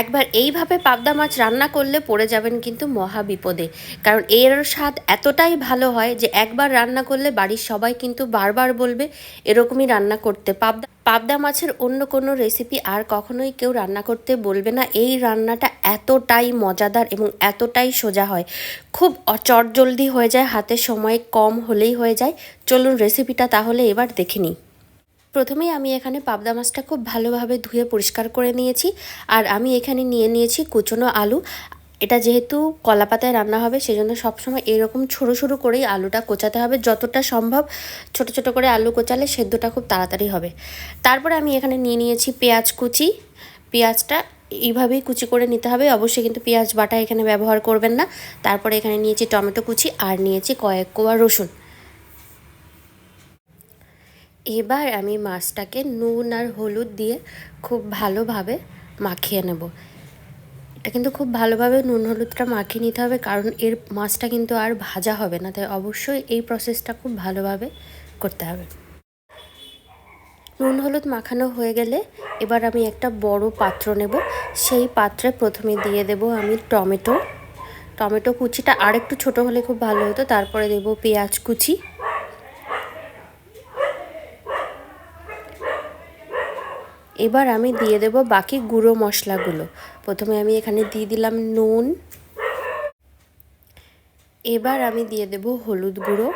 একবার এইভাবে পাবদা মাছ রান্না করলে পড়ে যাবেন কিন্তু মহা বিপদে। কারণ এর স্বাদ এতটাই ভালো হয় যে একবার রান্না করলে বাড়ির সবাই কিন্তু বারবার বলবে, এরকমই রান্না করতে। পাবদা পাবদা মাছের অন্য কোনো রেসিপি আর কখনোই কেউ রান্না করতে বলবে না। এই রান্নাটা এতটাই মজাদার এবং এতটাই সোজা হয়। খুব চটজলদি হয়ে যায়, হাতে সময় কম হলেই হয়ে যায়। চলুন রেসিপিটা তাহলে এবার দেখে নিই। প্রথমেই আমি এখানে পাবদা মাছটা খুব ভালোভাবে ধুয়ে পরিষ্কার করে নিয়েছি আর আমি এখানে নিয়ে নিয়েছি কুচনো আলু। এটা যেহেতু কলা পাতায় রান্না হবে, সেজন্য সবসময় এরকম ছোটো ছোটো করেই আলুটা কোচাতে হবে। যতটা সম্ভব ছোট ছোট করে আলু কোচালে সেদ্ধটা খুব তাড়াতাড়ি হবে। তারপরে আমি এখানে নিয়ে নিয়েছি পেঁয়াজ কুচি। পেঁয়াজটা এইভাবেই কুচি করে নিতে হবে। অবশ্যই কিন্তু পেঁয়াজ বাটা এখানে ব্যবহার করবেন না। তারপরে এখানে নিয়েছি টমেটো কুচি আর নিয়েছি কয়েক কোয়া রসুন। এবার আমি মাছটাকে নুন আর হলুদ দিয়ে খুব ভালোভাবে মাখিয়ে নেব। এটা কিন্তু খুব ভালোভাবে নুন হলুদটা মাখিয়ে নিতে হবে, কারণ এর মাছটা কিন্তু আর ভাজা হবে না, তাই অবশ্যই এই প্রসেসটা খুব ভালোভাবে করতে হবে। নুন হলুদ মাখানো হয়ে গেলে এবার আমি একটা বড় পাত্র নেব। সেই পাত্রে প্রথমে দিয়ে দেব আমি টমেটো। টমেটো কুচিটা আরেকটু ছোট হলে খুব ভালো হতো, তারপরে দেব পেঁয়াজ কুচি। এবার আমি দিয়ে দেব বাকি গুঁড়ো মশলাগুলো। প্রথমে আমি এখানে দিয়ে দিলাম নুন। এবার আমি দিয়ে দেব হলুদ গুঁড়ো।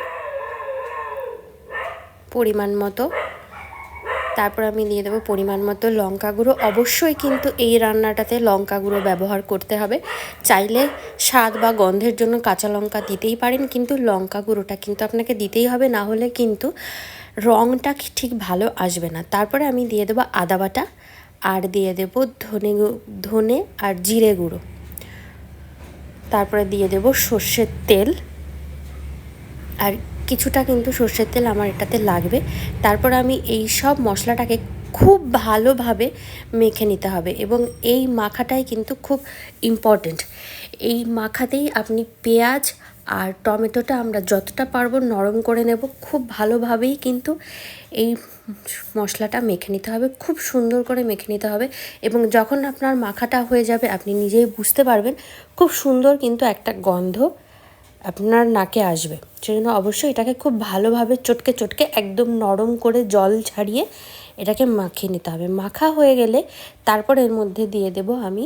পরিমাণ মতো। তারপর আমি দিয়ে দেবো পরিমাণ মতো লঙ্কা গুঁড়ো। অবশ্যই কিন্তু এই রান্নাটাতে লঙ্কা গুঁড়ো ব্যবহার করতে হবে। চাইলে স্বাদ বা গন্ধের জন্য কাঁচা লঙ্কা দিতেই পারেন, কিন্তু লঙ্কা গুঁড়োটা কিন্তু আপনাকে দিতেই হবে, না হলে কিন্তু রঙটা ঠিক ভালো আসবে না। তারপরে আমি দিয়ে দেবো আদা বাটা আর দিয়ে দেবো ধনে ধনে আর জিরে গুঁড়ো। তারপরে দিয়ে দেবো সর্ষের তেল। আর কিছুটা কিন্তু সর্ষের তেল আমার এটাতে লাগবে। তারপর আমি এই সব মশলাটাকে খুব ভালোভাবে মেখে নিতে হবে এবং এই মাখাটাই কিন্তু খুব ইম্পর্টেন্ট এই মাখাতেই আপনি পেঁয়াজ আর টমেটোটা আমরা যতটা পারব নরম করে নেব, খুব ভালোভাবেই কিন্তু এই মশলাটা মেখে নিতে হবে, খুব সুন্দর করে মেখে নিতে হবে এবং যখন আপনার মাখাটা হয়ে যাবে আপনি নিজেই বুঝতে পারবেন খুব সুন্দর কিন্তু একটা গন্ধ আপনার নাকে আসবে। সেজন্য অবশ্যই এটাকে খুব ভালোভাবে চটকে চটকে একদম নরম করে জল ছাড়িয়ে এটাকে মাখিয়ে নিতে হবে। মাখা হয়ে গেলে তারপর এর মধ্যে দিয়ে দেব আমি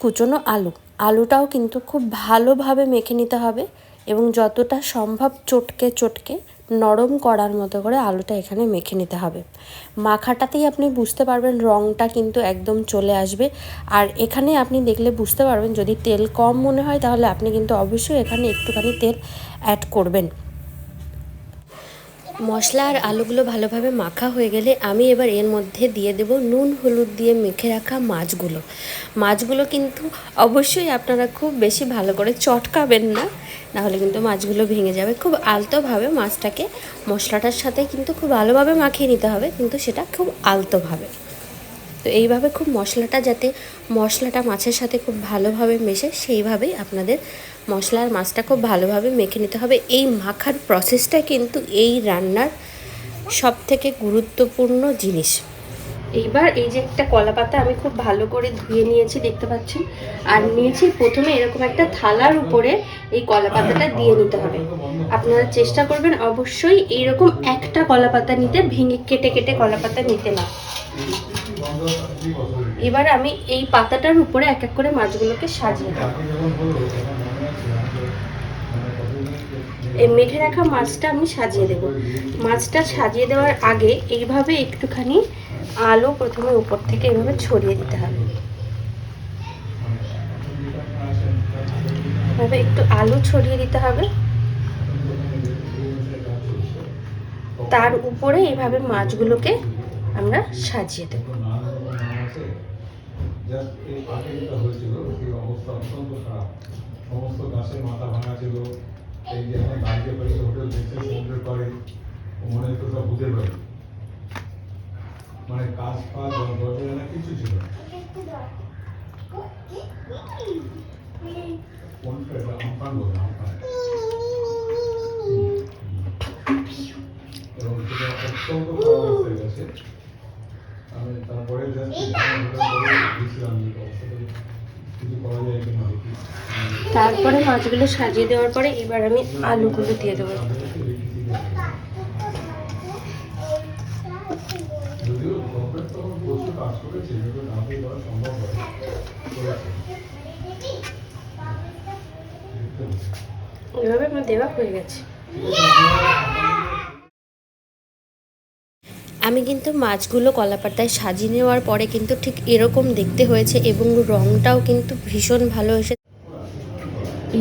কুচনো আলু। আলুটাও কিন্তু খুব ভালোভাবে মেখে নিতে হবে এবং যতটা সম্ভব চটকে চটকে নরম করার মতো করে আলুটা এখানে মেখে নিতে হবে। মাখাটাতেই আপনি বুঝতে পারবেন রঙটা কিন্তু একদম চলে আসবে। আর এখানে আপনি দেখলে বুঝতে পারবেন যদি তেল কম মনে হয় তাহলে আপনি কিন্তু অবশ্যই এখানে একটুখানি তেল অ্যাড করবেন। মশলা আর আলুগুলো ভালোভাবে মাখা হয়ে গেলে আমি এবার এর মধ্যে দিয়ে দেব নুন, হলুদ দিয়ে মেখে রাখা মাছগুলো। মাছগুলো কিন্তু অবশ্যই আপনারা খুব বেশি ভালো করে চটকাবেন না, নাহলে কিন্তু মাছগুলো ভেঙে যাবে। খুব আলতোভাবে মাছটাকে মশলাটার সাথে কিন্তু খুব ভালোভাবে মাখিয়ে নিতে হবে, কিন্তু সেটা খুব আলতোভাবে। তো এইভাবে খুব মশলাটা যাতে মশলাটা মাছের সাথে খুব ভালোভাবে মেশে সেইভাবেই আপনাদের মশলার মাছটা খুব ভালোভাবে মেখে নিতে হবে। এই মাখার প্রসেসটা কিন্তু এই রান্নার সব থেকে গুরুত্বপূর্ণ জিনিস। এইবার এই যে একটা কলা পাতা আমি খুব ভালো করে ধুয়ে নিয়েছি, দেখতে পাচ্ছেন? আর নিয়েছি প্রথমে এরকম একটা থালার উপরে এই কলা পাতাটা দিয়ে নিতে হবে। আপনারা চেষ্টা করবেন অবশ্যই এইরকম একটা কলা পাতা নিতে, ভেঙে কেটে কেটে কলা পাতা নিতে না। এবার আমি এই পাতাটার উপরে এক এক করে মাছগুলোকে সাজিয়ে দেবো এই মেখে রাখা মাছটা আমি সাজিয়ে দেব। মাছটা সাজিয়ে দেওয়ার আগে এইভাবে একটুখানি আলো প্রথমে উপর থেকে এভাবে ছড়িয়ে দিতে হবে। এভাবে একটু আলু ছড়িয়ে দিতে হবে। তার উপরে এইভাবে মাছগুলোকে আমরা সাজিয়ে দেব। সমস্ত গাছের মাথা ভাঙা ছিল এই যে এখন দাঁড়িয়ে পারি হোটেল দেখছে, সমুদ্রের ও মনে হতো সব ভূতের বাড়ি। মানে কাজ ফাজ, দরজা না। কিছু ছিল তারপরে জাস্ট তারপরে মাছগুলো সাজিয়ে দেওয়ার পরে এবার আমি আলুগুলো দিয়ে দেবো। এভাবে আমার দেওয়া হয়ে গেছে আমি কিন্তু মাছগুলো কলাপাতায় সাজিয়ে নেওয়ার পরে কিন্তু ঠিক এরকম দেখতে হয়েছে এবং রঙটাও কিন্তু ভীষণ ভালো এসে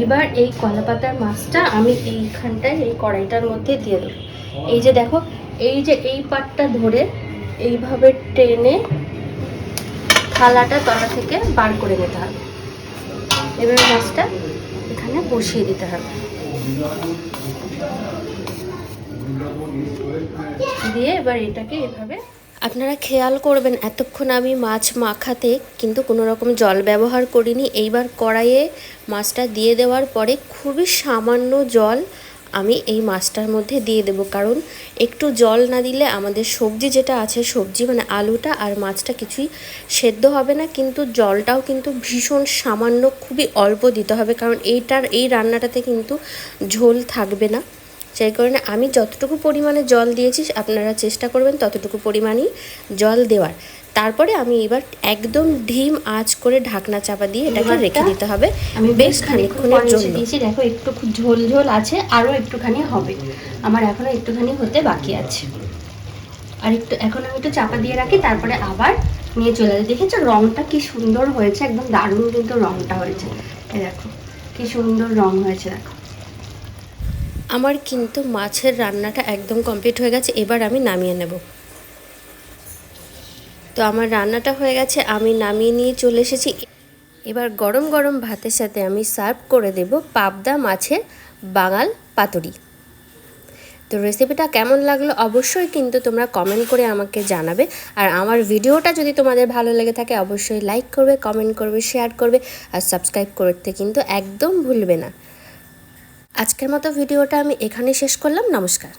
এবার এই কলাপাতার মাছটা আমি এইখানটায়, এই কড়াইটার মধ্যে দিয়ে দেবো। এই যে দেখো, এই যে এই পাটটা ধরে এইভাবে টেনে থালাটা তলা থেকে বার করে নিতে হবে। এবার মাছটা এখানে বসিয়ে দিতে হবে। দিয়ে এবার এটাকে এভাবে আপনারা খেয়াল করবেন, এতক্ষণ আমি মাছ মাখাতে কিন্তু কোনো রকম জল ব্যবহার করিনি। এইবার কড়াইয়ে মাছটা দিয়ে দেওয়ার পরে খুবই সামান্য জল আমি এই মাছটার মধ্যে দিয়ে দেবো। কারণ একটু জল না দিলে আমাদের সবজি যেটা আছে, সবজি মানে আলুটা আর মাছটা কিছুই সেদ্ধ হবে না, কিন্তু জলটাও কিন্তু ভীষণ সামান্য, খুবই অল্প দিতে হবে। কারণ এইটার, এই রান্নাটাতে কিন্তু ঝোল থাকবে না। সেই কারণে আমি যতটুকু পরিমাণে জল দিয়েছি আপনারা চেষ্টা করবেন ততটুকু পরিমাণই জল দেওয়ার। তারপরে আমি এবার একদম ঢিম আঁচ করে ঢাকনা চাপা দিয়ে এটাকে রেখে দিতে হবে আমি বেশ খানিকক্ষণের জন্য। দিয়েছি দেখো একটু ঝোল ঝোল আছে আরও একটুখানি হবে। আমার এখনও একটুখানি হতে বাকি আছে। আর একটু এখন আমি একটু চাপা দিয়ে রাখি তারপরে আবার নিয়ে চলে যাই দেখেছ রংটা কি সুন্দর হয়েছে একদম দারুণ কিন্তু রংটা হয়েছে। দেখো কি সুন্দর রং হয়েছে দেখো। আমার কিন্তু মাছের রান্নাটা একদম কমপ্লিট হয়ে গেছে, এবার আমি নামিয়ে নেব। তো আমার রান্নাটা হয়ে গেছে, আমি নামিয়ে নিয়ে চলে এসেছি। এবার গরম গরম ভাতের সাথে আমি সার্ভ করে দেব পাবদা মাছের বাঙাল পাতুরি। তো রেসিপিটা কেমন লাগল অবশ্যই কিন্তু তোমরা কমেন্ট করে আমাকে জানাবে। আর আমার ভিডিওটা যদি তোমাদের ভালো লেগে থাকে, অবশ্যই লাইক করবে কমেন্ট করবে শেয়ার করবে, আর সাবস্ক্রাইব করতে কিন্তু একদম ভুলবে না। আজকের মতো ভিডিওটা আমি এখানেই শেষ করলাম নমস্কার।